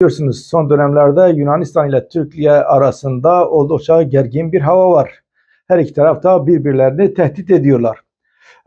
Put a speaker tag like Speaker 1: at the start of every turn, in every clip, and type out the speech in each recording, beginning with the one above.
Speaker 1: Biliyorsunuz son dönemlerde Yunanistan ile Türkiye arasında oldukça gergin bir hava var. Her iki taraf da birbirlerini tehdit ediyorlar.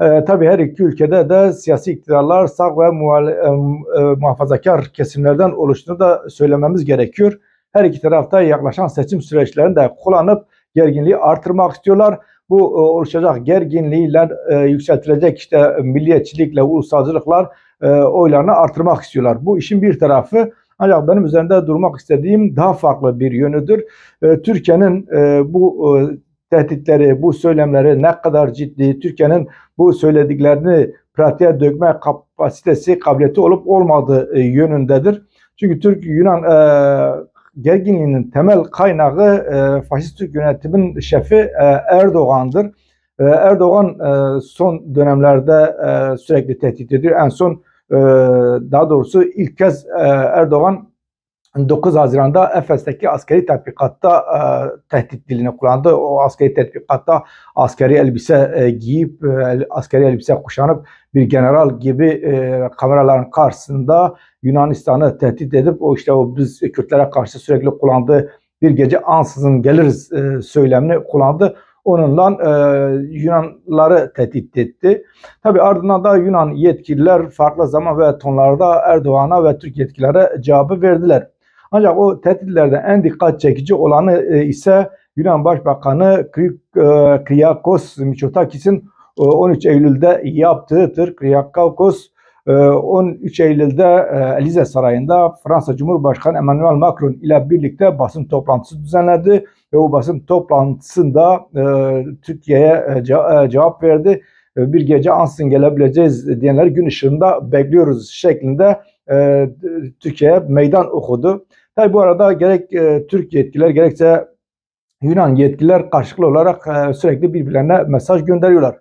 Speaker 1: Ee, tabii her iki ülkede de siyasi iktidarlar sağ ve e, e, muhafazakar kesimlerden oluştuğunu da söylememiz gerekiyor. Her iki tarafta yaklaşan seçim süreçlerini de kullanıp gerginliği artırmak istiyorlar. Bu e, oluşacak gerginliğiyle e, yükseltilecek işte milliyetçilikle, ulusalcılıklar e, oylarını artırmak istiyorlar. Bu işin bir tarafı. Ancak benim üzerinde durmak istediğim daha farklı bir yönüdür. E, Türkiye'nin e, bu e, tehditleri, bu söylemleri ne kadar ciddi, Türkiye'nin bu söylediklerini pratiğe dökme kapasitesi, kabiliyeti olup olmadığı e, yönündedir. Çünkü Türk-Yunan e, gerginliğinin temel kaynağı e, faşist Türk yönetimin şefi e, Erdoğan'dır. E, Erdoğan e, son dönemlerde e, sürekli tehdit ediyor. En son daha doğrusu ilk kez e, Erdoğan 9 Haziran'da Efes'teki askeri tatbikatta e, tehdit dilini kullandı. O askeri tatbikatta askeri elbise e, giyip, e, askeri elbise kuşanıp bir general gibi e, kameraların karşısında Yunanistan'ı tehdit edip o işte o biz Kürtlere karşı sürekli kullandığı bir gece ansızın geliriz e, söylemini kullandı. Onunla e, Yunanları tehdit etti. Tabi ardından da Yunan yetkililer farklı zaman ve tonlarda Erdoğan'a ve Türk yetkililere cevabı verdiler. Ancak o tehditlerde en dikkat çekici olanı e, ise Yunan Başbakanı Kri- e, Kyriakos Mitsotakis'in e, 13 Eylül'de yaptığıdır. Kyriakos e, 13 Eylül'de e, Elize Sarayı'nda Fransa Cumhurbaşkanı Emmanuel Macron ile birlikte basın toplantısı düzenledi ve o basın toplantısında e, Türkiye'ye e, e, cevap verdi. E, bir gece ansızın gelebileceğiz diyenler gün ışığında bekliyoruz şeklinde e, Türkiye'ye meydan okudu. Tabi bu arada gerek e, Türk yetkililer gerekse Yunan yetkililer karşılıklı olarak e, sürekli birbirlerine mesaj gönderiyorlar.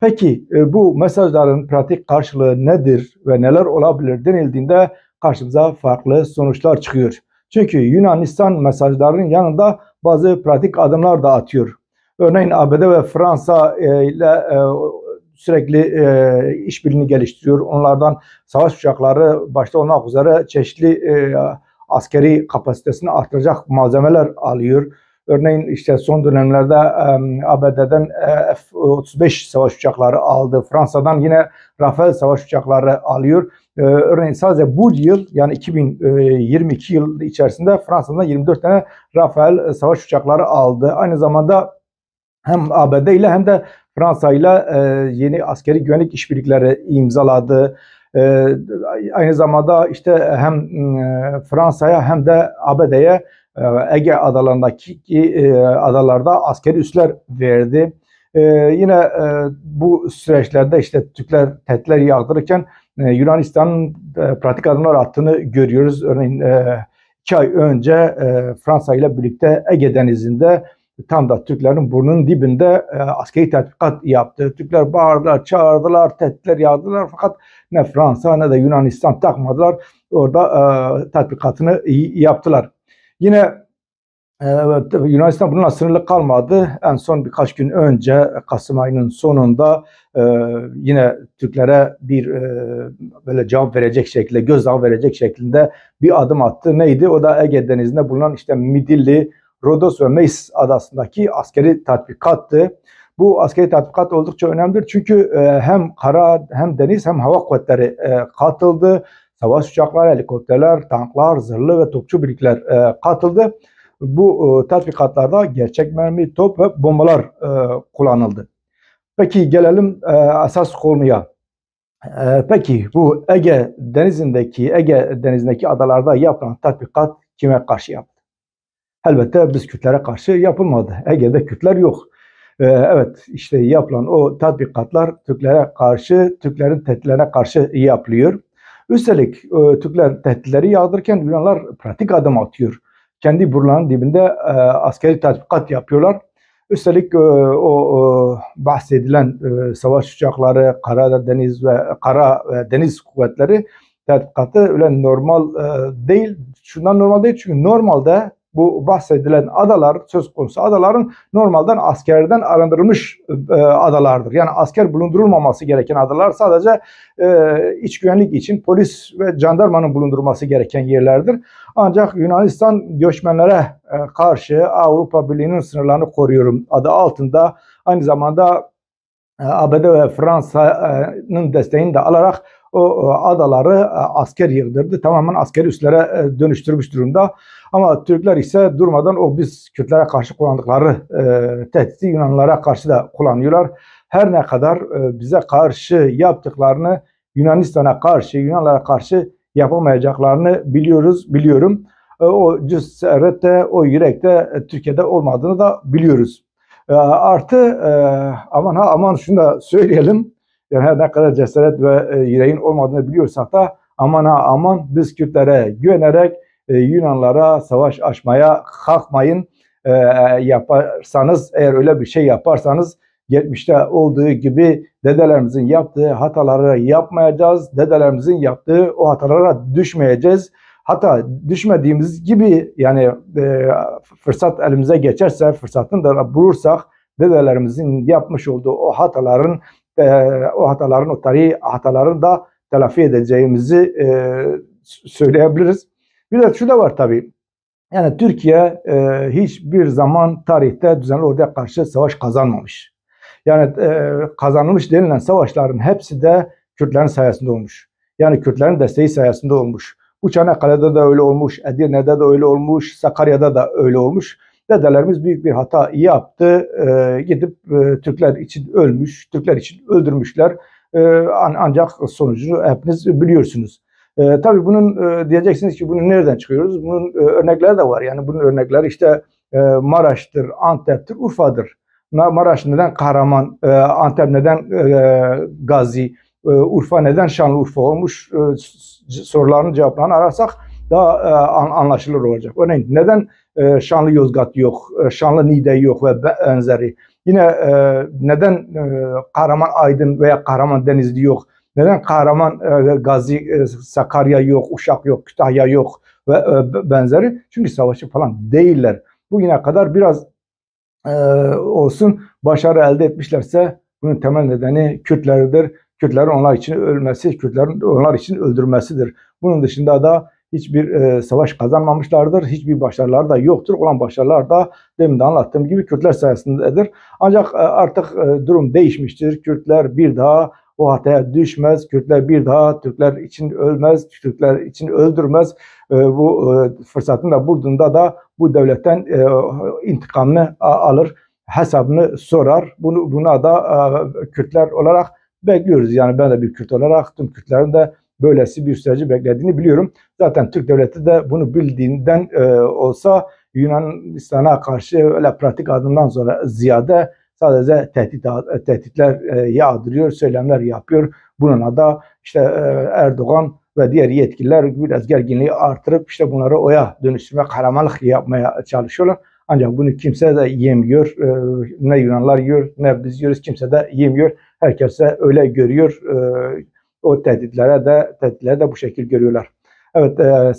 Speaker 1: Peki e, bu mesajların pratik karşılığı nedir ve neler olabilir denildiğinde karşımıza farklı sonuçlar çıkıyor. Çünkü Yunanistan mesajlarının yanında bazı pratik adımlar da atıyor. Örneğin ABD ve Fransa e, ile e, sürekli e, işbirliğini geliştiriyor. Onlardan savaş uçakları başta olmak üzere çeşitli askeri kapasitesini artıracak malzemeler alıyor. Örneğin işte son dönemlerde e, ABD'den e, F-35 savaş uçakları aldı. Fransa'dan yine Rafale savaş uçakları alıyor. E, örneğin sadece bu yıl yani 2022 yıl içerisinde Fransa'dan 24 tane Rafale savaş uçakları aldı. Aynı zamanda hem ABD ile hem de Fransa ile e, yeni askeri güvenlik işbirlikleri imzaladı. E, aynı zamanda işte hem e, Fransa'ya hem de ABD'ye e, Ege adalarındaki e, adalarda askeri üsler verdi. E, yine e, bu süreçlerde işte Türkler tehditler yağdırırken e, Yunanistan'ın e, pratik adımlar attığını görüyoruz. Örneğin e, iki ay önce e, Fransa ile birlikte Ege Denizi'nde tam da Türklerin burnunun dibinde e, askeri tatbikat yaptı. Türkler bağırdılar, çağırdılar, tehditler yağdılar fakat ne Fransa ne de Yunanistan takmadılar. Orada e, tatbikatını yaptılar. Yine e, evet, Yunanistan bununla sınırlı kalmadı. En son birkaç gün önce Kasım ayının sonunda e, yine Türklere bir e, böyle cevap verecek şekilde, gözdağı verecek şekilde bir adım attı. Neydi? O da Ege Denizi'nde bulunan işte Midilli, Rodos ve Meis adasındaki askeri tatbikattı. Bu askeri tatbikat oldukça önemlidir çünkü hem kara hem deniz hem hava kuvvetleri katıldı. Savaş uçakları, helikopterler, tanklar, zırhlı ve topçu birlikler e, katıldı. Bu e, tatbikatlarda gerçek mermi, top ve bombalar e, kullanıldı. Peki gelelim e, esas konuya. E, peki bu Ege denizindeki Ege denizindeki adalarda yapılan tatbikat kime karşı yapıldı? Elbette biz Kürtlere karşı yapılmadı. Ege'de Kürtler yok. Ee, evet işte yapılan o tatbikatlar Türklere karşı, Türklerin tehditlerine karşı yapılıyor. Üstelik e, Türkler tehditleri yağdırırken Yunanlar pratik adım atıyor. Kendi buraların dibinde e, askeri tatbikat yapıyorlar. Üstelik e, o e, bahsedilen e, savaş uçakları, kara deniz ve kara ve deniz kuvvetleri tatbikatı öyle normal e, değil. Şundan normal değil çünkü normalde bu bahsedilen adalar söz konusu adaların normalden askerden arındırılmış e, adalardır. Yani asker bulundurulmaması gereken adalar sadece e, iç güvenlik için polis ve jandarmanın bulundurulması gereken yerlerdir. Ancak Yunanistan göçmenlere e, karşı Avrupa Birliği'nin sınırlarını koruyorum adı altında aynı zamanda ABD ve Fransa'nın desteğini de alarak o e, adaları e, asker yığdırdı. Tamamen askeri üslere e, dönüştürmüş durumda. Ama Türkler ise durmadan o biz Kürtlere karşı kullandıkları tehdidi Yunanlılara karşı da kullanıyorlar. Her ne kadar bize karşı yaptıklarını Yunanistan'a karşı, Yunanlara karşı yapamayacaklarını biliyoruz, biliyorum. O cesarette, o yürekte Türkiye'de olmadığını da biliyoruz. E, artı e, aman ha aman şunu da söyleyelim. Yani her ne kadar cesaret ve e, yüreğin olmadığını biliyorsak da aman ha aman biz Kürtlere güvenerek e, Yunanlara savaş açmaya kalkmayın. Yaparsanız eğer öyle bir şey yaparsanız geçmişte olduğu gibi dedelerimizin yaptığı hataları yapmayacağız. Dedelerimizin yaptığı o hatalara düşmeyeceğiz. Hatta düşmediğimiz gibi yani e, fırsat elimize geçerse fırsatını da bulursak dedelerimizin yapmış olduğu o hataların e, o hataların o tarihi hataların da telafi edeceğimizi e, söyleyebiliriz. Bir de şu da var tabii. Yani Türkiye e, hiçbir zaman tarihte düzenli orduya karşı savaş kazanmamış. Yani e, kazanılmış denilen savaşların hepsi de Kürtlerin sayesinde olmuş. Yani Kürtlerin desteği sayesinde olmuş. Bu Çanakkale'de de öyle olmuş, Edirne'de de öyle olmuş, Sakarya'da da öyle olmuş. Dedelerimiz büyük bir hata yaptı. E, gidip e, Türkler için ölmüş, Türkler için öldürmüşler. E, an, ancak sonucunu hepiniz biliyorsunuz. E, tabii bunun e, diyeceksiniz ki bunu nereden çıkıyoruz? Bunun e, örnekleri de var. Yani bunun örnekleri işte e, Maraş'tır, Antep'tir, Urfa'dır. Maraş neden kahraman, e, Antep neden e, gazi, e, Urfa neden Şanlıurfa olmuş e, soruların cevaplarını ararsak daha e, an, anlaşılır olacak. Örneğin neden e, Şanlı Yozgat yok, e, Şanlı Niğde yok ve benzeri. Yine e, neden e, Kahraman Aydın veya Kahraman Denizli yok? Neden Kahraman e, Gazi e, Sakarya yok, Uşak yok, Kütahya yok ve e, benzeri? Çünkü savaşçı falan değiller. Bugüne kadar biraz e, olsun başarı elde etmişlerse bunun temel nedeni Kürtlerdir. Kürtlerin onlar için ölmesi, Kürtlerin onlar için öldürmesidir. Bunun dışında da hiçbir e, savaş kazanmamışlardır. Hiçbir başarılar da yoktur. Olan başarılar da demin de anlattığım gibi Kürtler sayesindedir. Ancak e, artık e, durum değişmiştir. Kürtler bir daha o hataya düşmez. Kürtler bir daha Türkler için ölmez, Türkler için öldürmez. E, bu e, fırsatını da bulduğunda da bu devletten e, intikamını alır, hesabını sorar. Bunu buna da e, Kürtler olarak bekliyoruz. Yani ben de bir Kürt olarak tüm Kürtlerin de böylesi bir süreci beklediğini biliyorum. Zaten Türk devleti de bunu bildiğinden e, olsa Yunanistan'a karşı öyle pratik adımdan sonra ziyade sadece tehdit, tehditler e, yağdırıyor, söylemler yapıyor. Bununla da işte e, Erdoğan ve diğer yetkililer biraz gerginliği artırıp işte bunları oya dönüştürme, kahramanlık yapmaya çalışıyorlar. Ancak bunu kimse de yemiyor. E, ne Yunanlar yiyor ne biz yiyoruz kimse de yemiyor. Herkese öyle görüyor. E, o tehditlere de tehditlere de bu şekilde görüyorlar. Evet e,